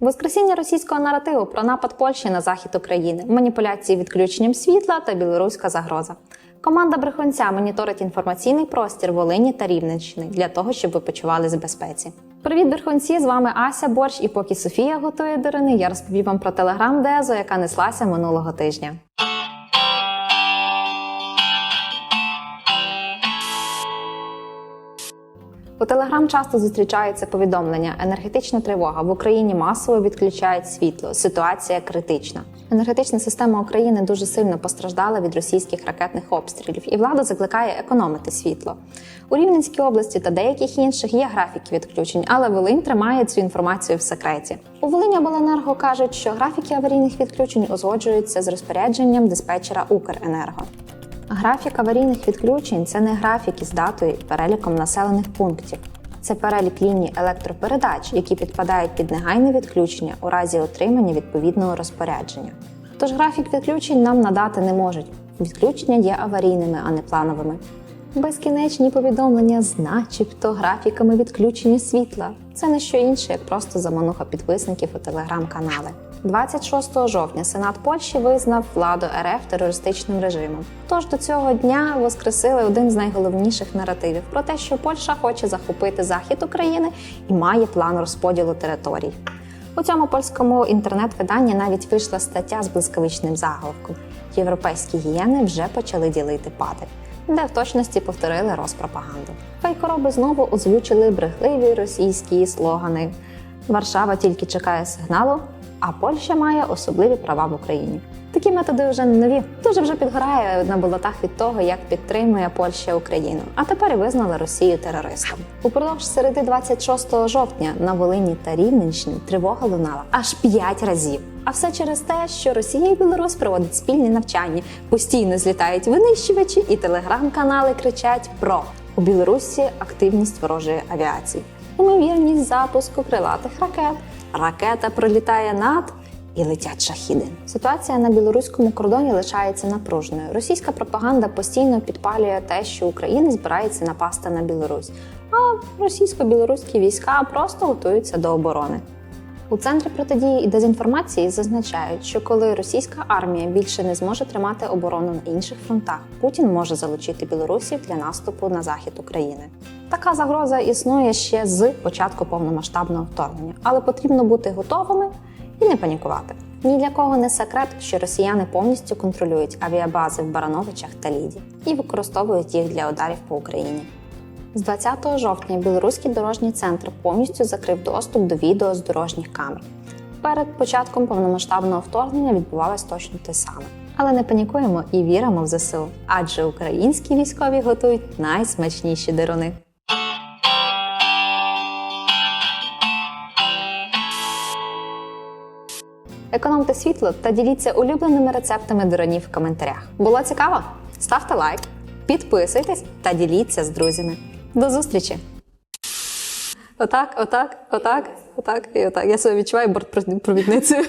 Воскресіння російського наративу про напад Польщі на захід України, маніпуляції відключенням світла та білоруська загроза. Команда брехунця моніторить інформаційний простір Волині та Рівненщини для того, щоб ви почувались в безпеці. Привіт, брехунці! З вами Ася Борщ. І поки Софія готує дирини, я розповім вам про телеграм-дезу, яка неслася минулого тижня. У Телеграм часто зустрічаються повідомлення: енергетична тривога в Україні масово відключають світло. Ситуація критична. Енергетична система України дуже сильно постраждала від російських ракетних обстрілів, і влада закликає економити світло. У Рівненській області та деяких інших є графіки відключень, але Волинь тримає цю інформацію в секреті. У Волині обленерго кажуть, що графіки аварійних відключень узгоджуються з розпорядженням диспетчера Укренерго. Графік аварійних відключень це не графік із датою і переліком населених пунктів. Це перелік ліній електропередач, які підпадають під негайне відключення у разі отримання відповідного розпорядження. Тож графік відключень нам надати не можуть. Відключення є аварійними, а не плановими. Безкінечні повідомлення з начебто графіками відключення світла. Це не що інше, як просто замануха підписників у телеграм-канали. 26 жовтня Сенат Польщі визнав владу РФ терористичним режимом. Тож до цього дня воскресили один з найголовніших наративів про те, що Польща хоче захопити захід України і має план розподілу територій. У цьому польському інтернет-виданні навіть вийшла стаття з блискавичним заголовком: Європейські гієни вже почали ділити падаль, де в точності повторили розпропаганду. Фейкороби знову озвучили брехливі російські слогани. Варшава тільки чекає сигналу, а Польща має особливі права в Україні. Такі методи вже не нові. Дуже вже підгорає на болотах від того, як підтримує Польща Україну. А тепер і визнали Росію терористом. Упродовж середи 26 жовтня на Волині та Рівненщині тривога лунала аж 5 разів. А все через те, що Росія і Білорусь проводять спільні навчання, постійно злітають винищувачі, і телеграм-канали кричать про у Білорусі активність ворожої авіації, ймовірність запуску крилатих ракет. Ракета пролітає над і летять шахіди. Ситуація на білоруському кордоні лишається напруженою. Російська пропаганда постійно підпалює те, що Україна збирається напасти на Білорусь, а російсько-білоруські війська просто готуються до оборони. У центрі протидії і дезінформації зазначають, що коли російська армія більше не зможе тримати оборону на інших фронтах, Путін може залучити білорусів для наступу на захід України. Така загроза існує ще з початку повномасштабного вторгнення, але потрібно бути готовими і не панікувати. Ні для кого не секрет, що росіяни повністю контролюють авіабази в Барановичах та Ліді і використовують їх для ударів по Україні. З 20 жовтня білоруський дорожній центр повністю закрив доступ до відео з дорожніх камер. Перед початком повномасштабного вторгнення відбувалось точно те саме. Але не панікуємо і віримо в ЗСУ, адже українські військові готують найсмачніші дирони. Економте світло та діліться улюбленими рецептами диронів в коментарях. Було цікаво? Ставте лайк, підписуйтесь та діліться з друзями. До зустрічі! Отак, отак, отак, отак і отак. Я себе відчуваю бортпровідницею.